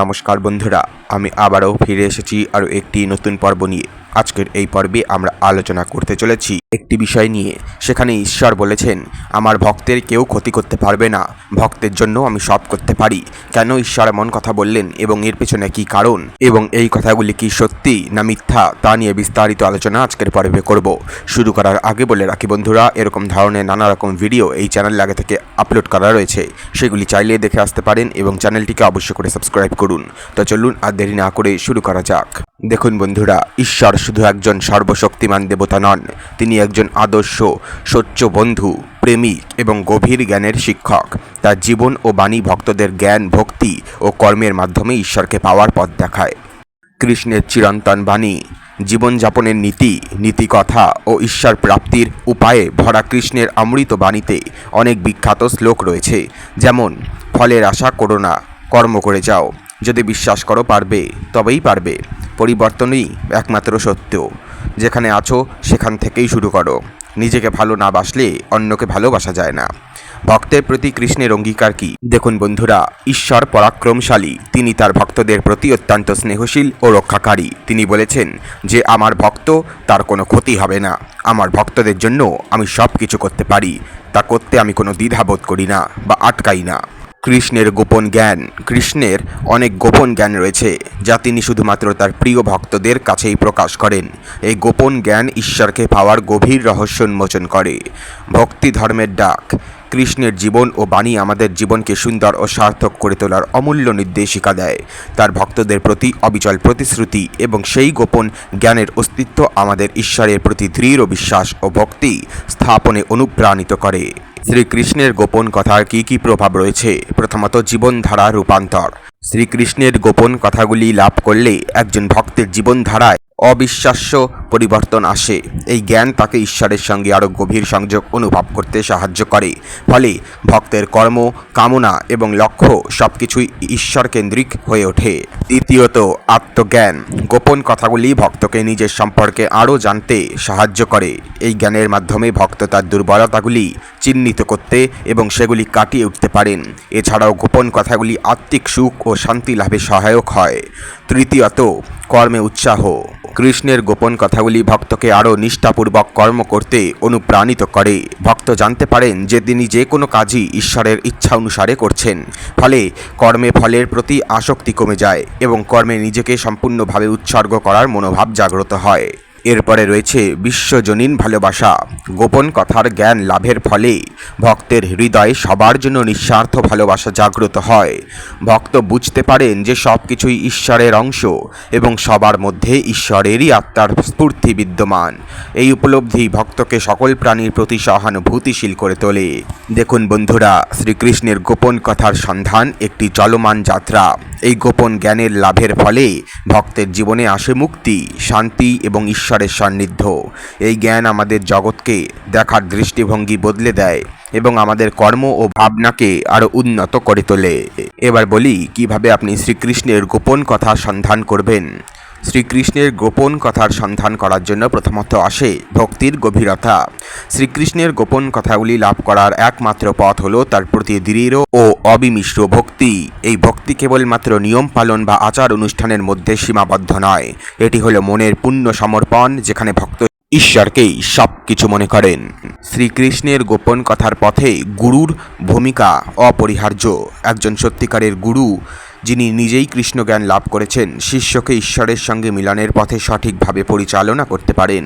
নমস্কার বন্ধুরা, আমি আবারও ফিরে এসেছি আরও একটি নতুন পর্ব নিয়ে। আজকের এই পর্বে আমরা আলোচনা করতে চলেছি। একটি বিষয় নিয়ে। সেখানে ঈশ্বর বলেছেন, আমার ভক্তের কেউ ক্ষতি করতে পারবে না। ভক্তের জন্য আমি সব করতে পারি। কেন ঈশ্বর এমন কথা বললেন এবং এর পেছনে কি কারণ? এবং এই কথাগুলি কি সত্যি না মিথ্যা, তা নিয়ে বিস্তারিত আলোচনা আজকের পর্বে করব। শুরু করার আগে বলে রাখি বন্ধুরা, এরকম ধরনের নানা রকম ভিডিও এই চ্যানেল আগে থেকে আপলোড করা রয়েছে। সেগুলি চাইলে দেখে আসতে পারেন এবং চ্যানেলটিকে অবশ্যই করে সাবস্ক্রাইব করুন। তো চলুন আর দেরি না করে শুরু করা যাক। দেখুন বন্ধুরা, ঈশ্বর শুধু একজন সর্বশক্তিমান দেবতা নন, তিনি একজন আদর্শ সচ্চ বন্ধু, প্রেমিক এবং গভীর জ্ঞানের শিক্ষক। তার জীবন ও বাণী ভক্তদের জ্ঞান, ভক্তি ও কর্মের মাধ্যমে ঈশ্বরকে পাওয়ার পথ দেখায়। কৃষ্ণের চিরন্তন বাণী, জীবনযাপনের নীতি, নীতিকথা ও ঈশ্বর প্রাপ্তির উপায়ে ভরা কৃষ্ণের অমৃত বাণীতে অনেক বিখ্যাত শ্লোক রয়েছে, যেমন, ফলের আশা করো না, কর্ম করে যাও। যদি বিশ্বাস করো পারবে, তবেই পারবে। পরিবর্তনই একমাত্র সত্য। যেখানে আছো, সেখান থেকেই শুরু করো। নিজেকে ভালো না বাসলে অন্যকে ভালোবাসা যায় না। ভক্তের প্রতি কৃষ্ণের অঙ্গীকার কি? দেখুন বন্ধুরা, ঈশ্বর পরাক্রমশালী। তিনি তার ভক্তদের প্রতি অত্যন্ত স্নেহশীল ও রক্ষাকারী। তিনি বলেছেন যে, আমার ভক্ত, তার কোনো ক্ষতি হবে না। আমার ভক্তদের জন্য আমি সব কিছু করতে পারি। তা করতে আমি কোনো দ্বিধাবোধ করি না বা আটকাই না। কৃষ্ণের গোপন জ্ঞান। কৃষ্ণের অনেক গোপন জ্ঞান রয়েছে, যা তিনি শুধুমাত্র তার প্রিয় ভক্তদের কাছেই প্রকাশ করেন। এই গোপন জ্ঞান ঈশ্বরকে পাওয়ার গভীর রহস্য উন্মোচন করে। ভক্তি ধর্মের ডাক। কৃষ্ণের জীবন ও বাণী আমাদের জীবনকে সুন্দর ও সার্থক করে তোলার অমূল্য নির্দেশিকা দেয়। তার ভক্তদের প্রতি অবিচল প্রতিশ্রুতি এবং সেই গোপন জ্ঞানের অস্তিত্ব আমাদের ঈশ্বরের প্রতি দৃঢ় বিশ্বাস ও ভক্তি স্থাপনে অনুপ্রাণিত করে। শ্রীকৃষ্ণের গোপন কথার কি কি প্রভাব রয়েছে? প্রথমত জীবনধারা রূপান্তর। শ্রীকৃষ্ণের গোপন কথাগুলি লাভ করলে একজন ভক্তের জীবনধারায় অবিশ্বাস্য পরিবর্তন আসে। এই জ্ঞান তাকে ঈশ্বরের সঙ্গে আরও গভীর সংযোগ অনুভব করতে সাহায্য করে। ফলে ভক্তের কর্ম, কামনা এবং লক্ষ্য সব কিছুই ঈশ্বর কেন্দ্রিক হয়ে ওঠে। দ্বিতীয়ত, আত্মজ্ঞান। গোপন কথাগুলি ভক্তকে নিজের সম্পর্কে আরও জানতে সাহায্য করে। এই জ্ঞানের মাধ্যমে ভক্ত তার দুর্বলতাগুলি চিহ্নিত করতে এবং সেগুলি কাটিয়ে উঠতে পারেন। এছাড়াও গোপন কথাগুলি আত্মিক সুখ ও শান্তি লাভে সহায়ক হয়। তৃতীয়ত, কর্মে উৎসাহ। কৃষ্ণের গোপন কথাগুলি ভক্তকে আরও নিষ্ঠাপূর্বক কর্ম করতে অনুপ্রাণিত করে। ভক্ত জানতে পারেন যে তিনি যে কোনো কাজই ঈশ্বরের ইচ্ছা অনুসারে করছেন, ফলে কর্মে ফলের প্রতি আসক্তি কমে যায় এবং কর্মে নিজেকে সম্পূর্ণভাবে উৎসর্গ করার মনোভাব জাগ্রত হয়। এরপরে রয়েছে বিশ্বজনীন ভালোবাসা। গোপন কথার জ্ঞান লাভের ফলে ভক্তের হৃদয়ে সবার জন্য নিঃস্বার্থ ভালোবাসা জাগ্রত হয়। ভক্ত বুঝতে পারেন যে সব কিছুই ঈশ্বরের অংশ এবং সবার মধ্যে ঈশ্বরেরই আত্মার স্ফূর্তি বিদ্যমান। এই উপলব্ধি ভক্তকে সকল প্রাণীর প্রতি সহানুভূতিশীল করে তোলে। দেখুন বন্ধুরা, শ্রীকৃষ্ণের গোপন কথার সন্ধান একটি চলমান যাত্রা। এই গোপন জ্ঞানের লাভের ফলে ভক্তের জীবনে আসে মুক্তি, শান্তি এবং ঈশ্বরের সান্নিধ্য। এই জ্ঞান আমাদের জগৎকে দেখার দৃষ্টিভঙ্গি বদলে দেয় এবং আমাদের কর্ম ও ভাবনাকে আরও উন্নত করে তোলে। এবার বলি, কীভাবে আপনি শ্রীকৃষ্ণের গোপন কথা সন্ধান করবেন? শ্রীকৃষ্ণের গোপন কথার সন্ধান করার জন্য প্রথমত আসে ভক্তির গভীরতা। শ্রীকৃষ্ণের গোপন কথাগুলি লাভ করার একমাত্র পথ হলো তার প্রতি দৃঢ় ও অবিমিশ্র ভক্তি। এই ভক্তি কেবলমাত্র নিয়ম পালন বা আচার অনুষ্ঠানের মধ্যে সীমাবদ্ধ নয়। এটি হলো মনের পূর্ণ সমর্পণ, যেখানে ভক্ত ঈশ্বরকেই সব কিছু মনে করেন। শ্রীকৃষ্ণের গোপন কথার পথে গুরুর ভূমিকা অপরিহার্য। একজন সত্যিকারের গুরু যিনি নিজেই কৃষ্ণজ্ঞান লাভ করেছেন, শিষ্যকে ঈশ্বরের সঙ্গে মিলনের পথে সঠিকভাবে পরিচালনা করতে পারেন।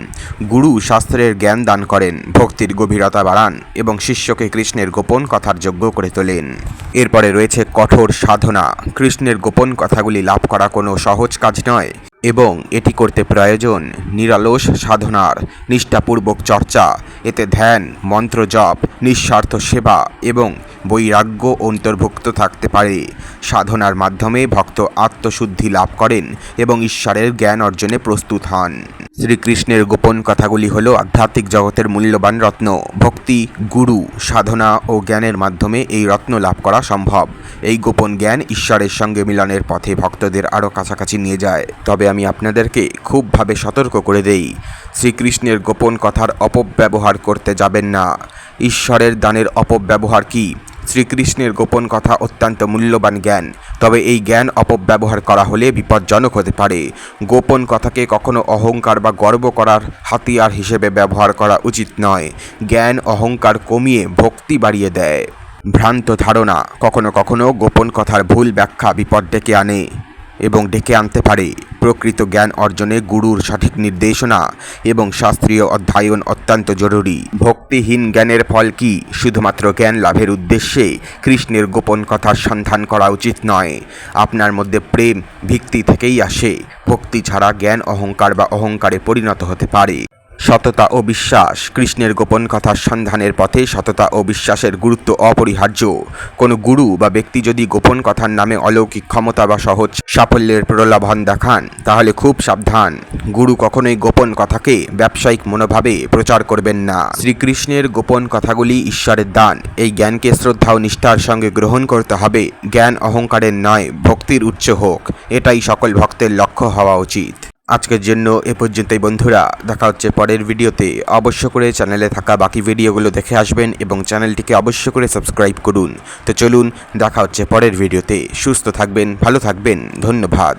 গুরু শাস্ত্রের জ্ঞান দান করেন, ভক্তির গভীরতা বাড়ান এবং শিষ্যকে কৃষ্ণের গোপন কথার যোগ্য করে তোলেন। এরপরে রয়েছে কঠোর সাধনা। কৃষ্ণের গোপন কথাগুলি লাভ করা কোনো সহজ কাজ নয় এবং এটি করতে প্রয়োজন নিরালস সাধনার, নিষ্ঠাপূর্বক চর্চা, এতে ধ্যান মন্ত্র জপ নিঃস্বার্থ সেবা এবং বৈরাগ্য অন্তর্ভুক্ত থাকতে পারে। সাধনার মাধ্যমে ভক্ত আত্মশুদ্ধি লাভ করেন এবং ঈশ্বরের জ্ঞান অর্জনে প্রস্তুত হন। শ্রীকৃষ্ণের গোপন কথাগুলি হল আধ্যাত্মিক জগতের মূল্যবান রত্ন, ভক্তি, গুরু, সাধনা ও জ্ঞানের মাধ্যমে এই রত্ন লাভ করা সম্ভব। এই গোপন জ্ঞান ঈশ্বরের সঙ্গে মিলনের পথে ভক্তদের আরও কাছাকাছি নিয়ে যায়। তবে আমি আপনাদেরকে খুবভাবে সতর্ক করে দেই, শ্রীকৃষ্ণের গোপন কথার অপব্যবহার করতে যাবেন না। ঈশ্বরের দানের অপব্যবহার কি? শ্রীকৃষ্ণের গোপন কথা অত্যন্ত মূল্যবান জ্ঞান। তবে এই জ্ঞান অপব্যবহার করা হলে বিপজ্জনক হতে পারে। গোপন কথাকে কখনো অহংকার বা গর্ব করার হাতিয়ার হিসেবে ব্যবহার করা উচিত নয়। জ্ঞান অহংকার কমিয়ে ভক্তি বাড়িয়ে দেয়। ভ্রান্ত ধারণা কখনো কখনো গোপন কথার ভুল ব্যাখ্যা বিপদ ডেকে আনে। এবং ডেকে আনতে পারে। প্রকৃত জ্ঞান অর্জনে গুরুর সঠিক নির্দেশনা এবং শাস্ত্রীয় অধ্যায়ন অত্যন্ত জরুরি। ভক্তিহীন জ্ঞানের ফল কি? শুধুমাত্র জ্ঞান লাভের উদ্দেশ্যে কৃষ্ণের গোপন কথার সন্ধান করা উচিত নয়। আপনার মধ্যে প্রেম ভিত্তি থেকেই আসে। ভক্তি ছাড়া জ্ঞান অহংকার বা অহংকারে পরিণত হতে পারে। সততা ও বিশ্বাস। কৃষ্ণের গোপন কথার সন্ধানের পথে সততা ও বিশ্বাসের গুরুত্ব অপরিহার্য। কোনো গুরু বা ব্যক্তি যদি গোপন কথার নামে অলৌকিক ক্ষমতা বা সহজ সাফল্যের প্রলোভন দেখান, তাহলে খুব সাবধান। গুরু কখনোই গোপন কথাকে ব্যবসায়িক মনোভাবে প্রচার করবেন না। শ্রীকৃষ্ণের গোপন কথাগুলি ঈশ্বরের দান। এই জ্ঞানকে শ্রদ্ধা ও নিষ্ঠার সঙ্গে গ্রহণ করতে হবে। জ্ঞান অহংকারের নয়, ভক্তির উচ্চ হোক। এটাই সকল ভক্তের লক্ষ্য হওয়া উচিত। আজকের জন্য এ পর্যন্তই বন্ধুরা। দেখা হচ্ছে পরের ভিডিওতে। অবশ্য করে চ্যানেলে থাকা বাকি ভিডিওগুলো দেখে আসবেন এবং চ্যানেলটিকে অবশ্য করে সাবস্ক্রাইব করুন। তো চলুন, দেখা হচ্ছে পরের ভিডিওতে। সুস্থ থাকবেন, ভালো থাকবেন। ধন্যবাদ।